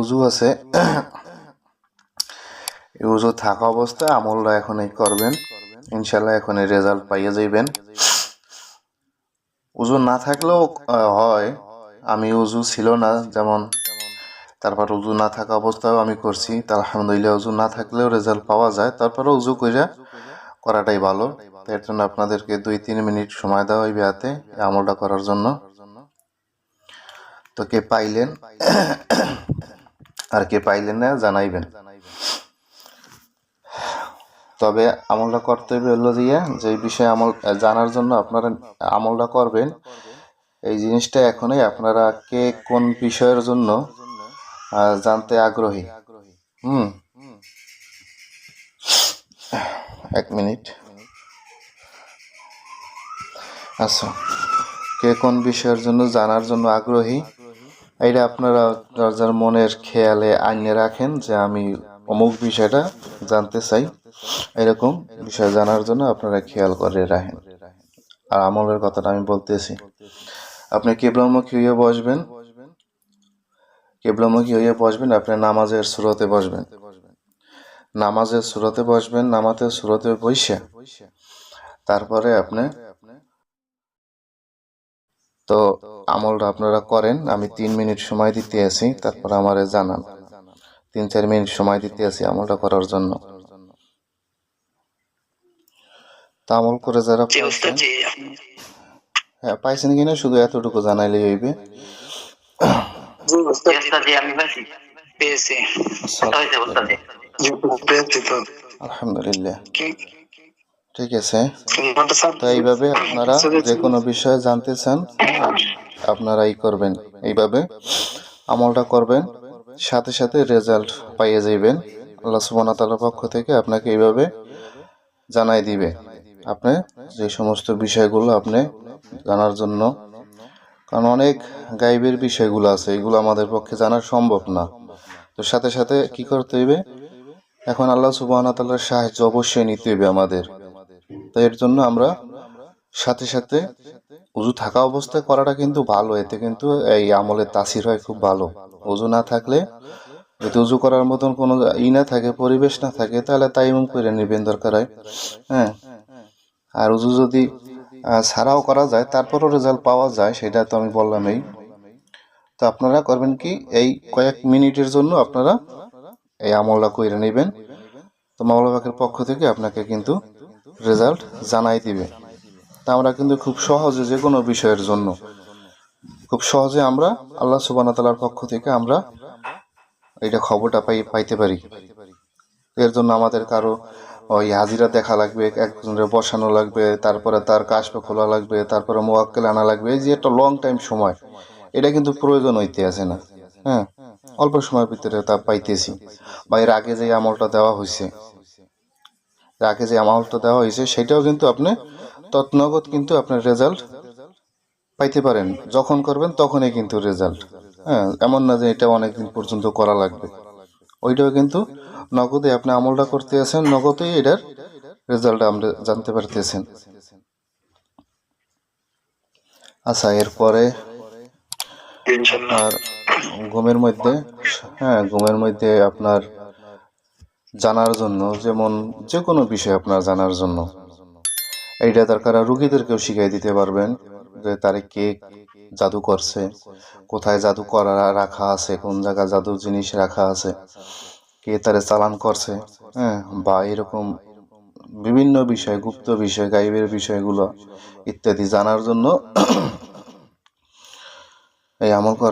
উজু আছে। উজু থাকা অবস্থায় আমলটা এখনই করবেন। ইনশাল্লাহ এখনই রেজাল্ট পাইয়ে যাইবেন। উজু না থাকলেও হয়। আমি উজু ছিল না, যেমন তারপর উজু না থাকা অবস্থায়ও আমি করছি। তা আলহামদুলিল্লাহ উজু না থাকলেও রেজাল্ট পাওয়া যায়। তারপরে উজু কইরা করাটাই ভালো। এর জন্য আপনাদেরকে দুই তিন মিনিট সময় দেওয়া হইবে হাতে আমলটা করার জন্য। তো কে পাইলেন, আর কে পাইলেন না জানাইবেন। তবে আমলটা করতে হবে হলো দিয়ে যে বিষয়ে আমল জানার জন্য আপনারা আমলটা করবেন। এই জিনিসটা এখনই আপনারা কে কোন বিষয়ের জন্য জানতে আগ্রহী। হুম। এক মিনিট। আচ্ছা কে কোন বিষয়ের জন্য জানার জন্য আগ্রহী? এটা আপনারা যার যার মনের খেয়ালে আইনে রাখেন যে আমি অমুক বিষয়টা জানতে চাই। এরকম বিষয় জানার জন্য আপনারা খেয়াল করে রাখেন। আর আমলের কথাটা আমি বলতেছি। আপনি কেবলামুখী হয়ে বসবেন। কেবলামুখী হয়ে বসবেন আপনি নামাজের সুরতে বসবেন। নামাজের সুরতে বসবেন নামাজের সুরতে বসে তারপরে আপনি তো আমলটা আপনারা করেন আমি তিন মিনিট সময় দিতে আছি তারপর আমারে জানান। তিন চার মিনিট সময় দিতে আছি আমলটা করার জন্য। তা আমল করে যারা হ্যাঁ পাইছেন কিনা শুধু এতটুকু জানাইলেই হইবে। আলহামদুলিল্লাহ ঠিক আছে? তো এইভাবে আপনারা যে কোনো বিষয়ে জানতে চান আপনারা এই করবেন। এইভাবে আমলটা করবেন সাথে সাথে রেজাল্ট পাইয়ে যাইবেন। আল্লাহ সুবহানাহু ওয়া তাআলার পক্ষ থেকে আপনাকে এইভাবে জানাই দিবে। আপনি যে সমস্ত বিষয়গুলো আপনি জানার জন্য কারণ অনেক গাইবের বিষয়গুলো আছে, এগুলো আমাদের পক্ষে জানা সম্ভব না। তো সাথে সাথে কি করতে হইবে? এখন আল্লাহ সুবহানাহু ওয়া সাহায্য অবশ্যই নিতে হইবে আমাদের। তো এর জন্য আমরা সাথে সাথে উজু থাকা অবস্থায় করাটা কিন্তু ভালো, এতে কিন্তু এই আমলের তাসির হয় খুব ভালো। উজু না থাকলে, যদি উজু করার মতন কোনো ই না থাকে, পরিবেশ না থাকে, তাহলে তাইমুম করে নেবেন দরকার হয়। হ্যাঁ। আর উজু যদি ছাড়াও করা যায়, তারপরও রেজাল্ট পাওয়া যায়, সেটা তো আমি বললামই তো আপনারা করবেন কি, এই কয়েক মিনিটের জন্য আপনারা এই আমলটা করে নেবেন। তো মাওলা পাকের পক্ষ থেকে আপনাকে কিন্তু রেজাল্ট জানাই দিবে। তা আমরা কিন্তু খুব সহজে যে কোনো বিষয়ের জন্য, খুব সহজে আমরা আল্লাহ সুবান তালার পক্ষ থেকে আমরা এইটা খবরটা পাই পাইতে পারি। এর জন্য আমাদের কারও ওই হাজিরা দেখা লাগবে, একজনের বসানো লাগবে, তারপরে তার কাশপে খোলা লাগবে, তারপরে মোয়াক্কেল আনা লাগবে। এই যে একটা লং টাইম সময়, এটা কিন্তু প্রয়োজন হইতে আছে না। হ্যাঁ অল্প সময়ের ভিতরে তা পাইতেছি। বা এর আগে যে আমলটা দেওয়া হয়েছে আগে যে আমলটা দেওয়া হয়েছে সেটাও কিন্তু আপনি তৎনগদ কিন্তু আপনার রেজাল্ট পাইতে পারেন। যখন করবেন তখনই কিন্তু রেজাল্ট হ্যাঁ এমন না যে এটা অনেকদিন পর্যন্ত করা লাগবে। ওইটাও কিন্তু নগদে আপনি আমলটা করতে আছেন, নগদেই এটার রেজাল্ট আমরা জানতে পারতেছেন। আচ্ছা এরপরে আপনার ঘুমের মধ্যে হ্যাঁ ঘুমের মধ্যে আপনার জানার জন্য, যেমন যে কোনো বিষয় আপনার জানার জন্য, এইটা দরকার। রুগীদেরকেও শিখিয়ে দিতে পারবেন যে তারে কে জাদু করছে। কোথায় জাদু করা রাখা আছে? কোন জায়গায় জাদুর জিনিস রাখা আছে? কে তারে চালান করছে? হ্যাঁ বা এরকম বিভিন্ন বিষয়, গুপ্ত বিষয়, গাইবের বিষয়গুলো ইত্যাদি জানার জন্য এই আমল করা